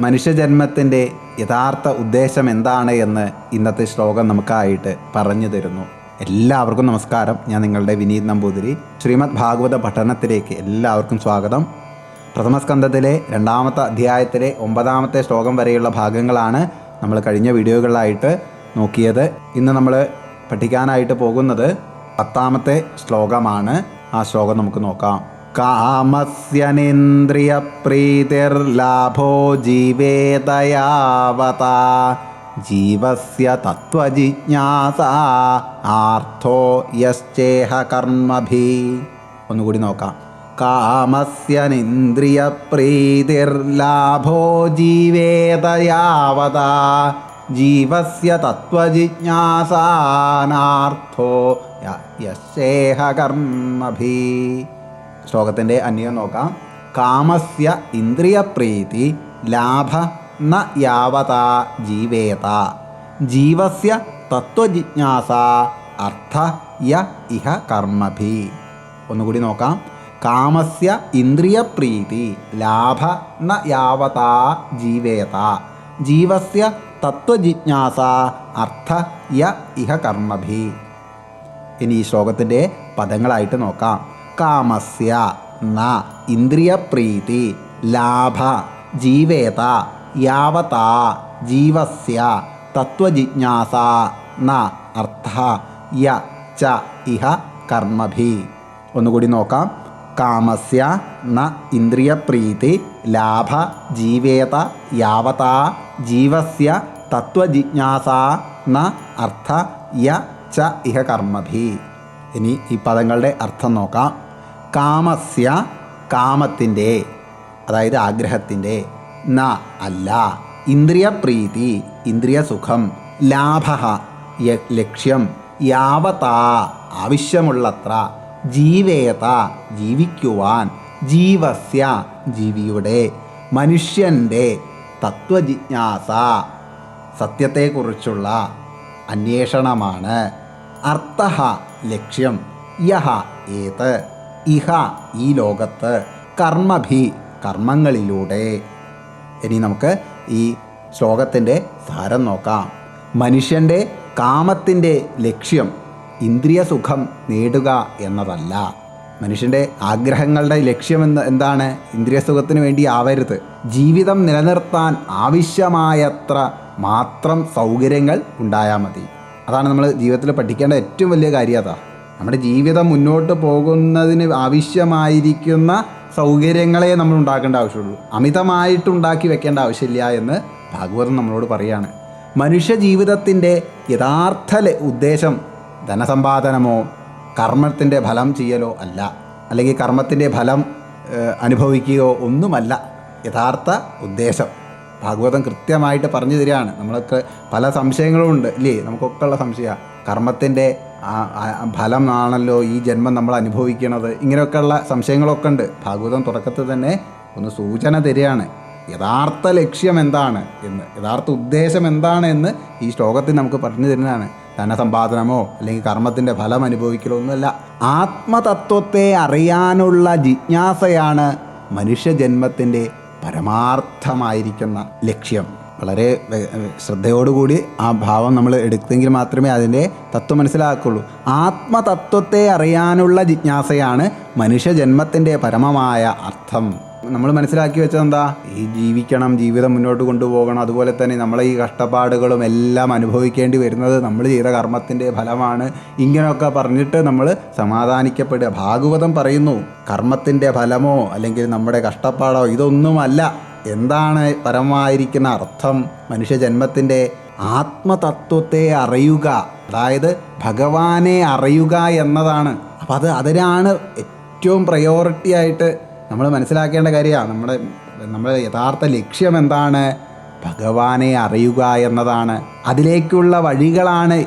മനുഷ്യജന്മത്തിന്റെ യഥാർത്ഥ ഉദ്ദേശം എന്താണ് എന്ന് ഇന്നത്തെ ശ്ലോകം നമുക്കായിട്ട് പറഞ്ഞു തരുന്നു. എല്ലാവർക്കും നമസ്കാരം. ഞാൻ നിങ്ങളുടെ വിനീത് നമ്പൂതിരി. ശ്രീമദ് ഭാഗവത പഠനത്തിലേക്ക് എല്ലാവർക്കും സ്വാഗതം. പ്രഥമസ്കന്ധത്തിലെ രണ്ടാമത്തെ അധ്യായത്തിലെ ഒമ്പതാമത്തെ ശ്ലോകം വരെയുള്ള ഭാഗങ്ങളാണ് നമ്മൾ കഴിഞ്ഞ വീഡിയോകളിലായിട്ട് നോക്കിയത്. ഇന്ന് നമ്മൾ പഠിക്കാനായിട്ട് പോകുന്നത് പത്താമത്തെ ശ്ലോകമാണ്. ആ ശ്ലോകം നമുക്ക് നോക്കാം. കാമസ്യനേന്ദ്രിയപ്രീതിർലാഭോ ജീവേതയാവത ജീവസ്യ തത്വജിജ്ഞാസ ആർത്ഥോ യശ്ചേഹ കർമ്മഭി. ഒന്നുകൂടി നോക്കാം. കാമസ്യനിന്ദ്രിയപ്രീതിർലാഭോ ജീവേതയാവത ജീവസ്യ തത്വജിജ്ഞാസാനാർത്ഥോ യശേഹ കർമ്മഭി. ശ്ലോകത്തിന്റെ അന്യം നോക്കാം. കാമസ്യ ഇന്ദ്രിയപ്രീതി ലാഭ ന യാവത ജീവേത. ജീവസ്യ തത്വജിജ്ഞാസ അർത്ഥ യ ഇഹ കർമ്മഭി. ഒന്നുകൂടി നോക്കാം. കാമസ്യ ഇന്ദ്രിയപ്രീതി ലാഭ ന യാവത ജീവേത. ജീവസ്യ തത്വജിജ്ഞാസ അർത്ഥ യ ഇഹ കർമ്മഭി. ഇനി ഈ ശ്ലോകത്തിന്റെ പദങ്ങളായിട്ട് നോക്കാം. കാമസ്യ ന ഇന്ദ്രിയപ്രീതി ലാഭ ജീവേത യാവത ജീവസ്യ തത്വജിജ്ഞാസ ന അർത്ഥ യ ച ഇഹ കർമ്മഭി. ഒന്നുകൂടി നോക്കാം. കാമസ്യ ന ഇന്ദ്രിയപ്രീതി ലാഭ ജീവേത യാവത ജീവസ്യ തത്വജിജ്ഞാസ ന അർത്ഥ യ ച ഇഹ കർമ്മഭി. ഇനി ഈ പദങ്ങളുടെ അർത്ഥം നോക്കാം. കാമസ്യ കാമത്തിന്റെ അതായത് ആഗ്രഹത്തിന്റെ ന അല്ല ഇന്ദ്രിയപ്രീതി ഇന്ദ്രിയസുഖം ലാഭ ലക്ഷ്യം യാവതാ ആവശ്യമുള്ളത്ര ജീവേത ജീവിക്കുവാൻ ജീവസ്യ ജീവിയുടെ മനുഷ്യന്റെ തത്വജിജ്ഞാസ സത്യത്തെക്കുറിച്ചുള്ള അന്വേഷണമാണ്. അർത്ഥ ലക്ഷ്യം യഹ ഏത്? ഇഹ ഈ ലോകത്ത് കർമ്മഭി കർമ്മങ്ങളിലൂടെ. ഇനി നമുക്ക് ഈ ശ്ലോകത്തിന്റെ സാരം നോക്കാം. മനുഷ്യന്റെ കാമത്തിന്റെ ലക്ഷ്യം ഇന്ദ്രിയ സുഖം നേടുക എന്നതല്ല. മനുഷ്യന്റെ ആഗ്രഹങ്ങളുടെ ലക്ഷ്യം എന്ന് എന്താണ്? ഇന്ദ്രിയസുഖത്തിന് വേണ്ടി ആവരുത്. ജീവിതം നിലനിർത്താൻ ആവശ്യമായത്ര മാത്രം സൗകര്യങ്ങൾ ഉണ്ടായാൽ മതി. അതാണ് നമ്മൾ ജീവിതത്തിൽ പഠിക്കേണ്ട ഏറ്റവും വലിയ കാര്യം അതാ. നമ്മുടെ ജീവിതം മുന്നോട്ട് പോകുന്നതിന് ആവശ്യമായിരിക്കുന്ന സൗകര്യങ്ങളെ നമ്മൾ ഉണ്ടാക്കേണ്ട ആവശ്യമുള്ളൂ. അമിതമായിട്ട് ഉണ്ടാക്കി വെക്കേണ്ട ആവശ്യമില്ല എന്ന് ഭാഗവതം നമ്മളോട് പറയാണ്. മനുഷ്യ ജീവിതത്തിന്റെ യഥാർത്ഥ ഉദ്ദേശം ധനസമ്പാദനമോ കർമ്മത്തിന്റെ ഫലം ചെയ്യലോ അല്ല. അല്ലെങ്കിൽ കർമ്മത്തിന്റെ ഫലം അനുഭവിക്കുകയോ ഒന്നുമല്ല. യഥാർത്ഥ ഉദ്ദേശം. ഭാഗവതം കൃത്യമായിട്ട് പറഞ്ഞു തരികയാണ്. നമ്മൾക്ക് പല സംശയങ്ങളും ഉണ്ട്. ഇല്ലേ? നമുക്കൊക്കെ ഉള്ള സംശയമാണ്. കർമ്മത്തിന്റെ ആ- ആ- ഫലം ആണല്ലോ ഈ ജന്മം നമ്മൾ അനുഭവിക്കണത്. ഇങ്ങനെയൊക്കെയുള്ള സംശയങ്ങളൊക്കെ ഉണ്ട്. ഭാഗവതം തുടക്കത്തിൽ തന്നെ ഒന്ന് സൂചന തരികയാണ്. യഥാർത്ഥ ലക്ഷ്യം എന്താണ് എന്ന് യഥാർത്ഥ ഉദ്ദേശം എന്താണ് എന്ന് ഈ ശ്ലോകത്തിൽ നമുക്ക് പറഞ്ഞു തരുന്നതാണ്. ധനസമ്പാദനമോ അല്ലെങ്കിൽ കർമ്മത്തിന്റെ ഫലം അനുഭവിക്കലോ ഒന്നുമല്ല. ആത്മതത്വത്തെ അറിയാനുള്ള ജിജ്ഞാസയാണ് മനുഷ്യജന്മത്തിന്റെ പരമാർത്ഥമായിരിക്കുന്ന ലക്ഷ്യം. വളരെ ശ്രദ്ധയോടുകൂടി ആ ഭാവം നമ്മൾ എടുത്തെങ്കിൽ മാത്രമേ അതിന്റെ തത്വം മനസ്സിലാക്കുള്ളൂ ആത്മതത്വത്തെ അറിയാനുള്ള ജിജ്ഞാസയാണ് മനുഷ്യജന്മത്തിന്റെ പരമമായ അർത്ഥം. നമ്മൾ മനസ്സിലാക്കി വെച്ചത് എന്താ? ഈ ജീവിക്കണം ജീവിതം മുന്നോട്ട് കൊണ്ടുപോകണം അതുപോലെ തന്നെ നമ്മളെ ഈ കഷ്ടപ്പാടുകളും എല്ലാം അനുഭവിക്കേണ്ടി വരുന്നത് നമ്മൾ ചെയ്ത കർമ്മത്തിന്റെ ഫലമാണ്. ഇങ്ങനെയൊക്കെ പറഞ്ഞിട്ട് നമ്മൾ സമാധാനിക്കപ്പെടുക. ഭാഗവതം പറയുന്നു കർമ്മത്തിന്റെ ഫലമോ അല്ലെങ്കിൽ നമ്മുടെ കഷ്ടപ്പാടോ ഇതൊന്നുമല്ല. എന്താണ് പരമായിരിക്കുന്ന അർത്ഥം മനുഷ്യജന്മത്തിന്റെ ആത്മതത്വത്തെ അറിയുക. അതായത് ഭഗവാനെ അറിയുക എന്നതാണ്. അപ്പോൾ അത് അതിനാണ് ഏറ്റവും പ്രയോറിറ്റി ആയിട്ട് നമ്മൾ മനസ്സിലാക്കേണ്ട കാര്യമാണ്. നമ്മുടെ നമ്മുടെ യഥാർത്ഥ ലക്ഷ്യം എന്താണ്? ഭഗവാനെ അറിയുക എന്നതാണ്. അതിലേക്കുള്ള വഴികളാണ്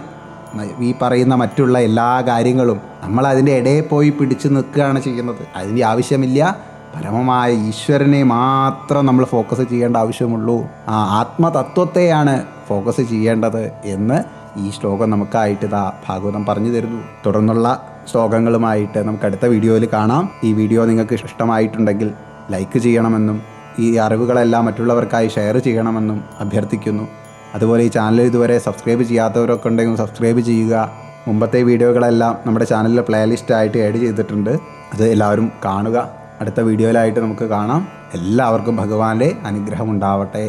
ഈ പറയുന്ന മറ്റുള്ള എല്ലാ കാര്യങ്ങളും. നമ്മൾ അതിന്റെ ഇടയിൽ പോയി പിടിച്ചു നിൽക്കുകയാണ് ചെയ്യുന്നത്. അതിന്റെ ആവശ്യമില്ല. പരമമായ ഈശ്വരനെ മാത്രം നമ്മൾ ഫോക്കസ് ചെയ്യേണ്ട ആവശ്യമുള്ളൂ. ആ ആത്മതത്വത്തെയാണ് ഫോക്കസ് ചെയ്യേണ്ടത് എന്ന് ഈ ശ്ലോകം നമുക്കായിട്ട് ഇതാ ഭാഗവതം പറഞ്ഞു തരുന്നു. തുടർന്നുള്ള ശ്ലോകങ്ങളുമായിട്ട് നമുക്ക് അടുത്ത വീഡിയോയിൽ കാണാം. ഈ വീഡിയോ നിങ്ങൾക്ക് ഇഷ്ടമായിട്ടുണ്ടെങ്കിൽ ലൈക്ക് ചെയ്യണമെന്നും ഈ അറിവുകളെല്ലാം മറ്റുള്ളവർക്കായി ഷെയർ ചെയ്യണമെന്നും അഭ്യർത്ഥിക്കുന്നു. അതുപോലെ ഈ ചാനൽ ഇതുവരെ സബ്സ്ക്രൈബ് ചെയ്യാത്തവരൊക്കെ ഉണ്ടെങ്കിൽ സബ്സ്ക്രൈബ് ചെയ്യുക. മുമ്പത്തെ വീഡിയോകളെല്ലാം നമ്മുടെ ചാനലിലെ പ്ലേലിസ്റ്റ് ആയിട്ട് ആഡ് ചെയ്തിട്ടുണ്ട്. അത് എല്ലാവരും കാണുക. അടുത്ത വീഡിയോയിലായിട്ട് നമുക്ക് കാണാം. എല്ലാവർക്കും ഭഗവാന്റെ അനുഗ്രഹം ഉണ്ടാവട്ടെ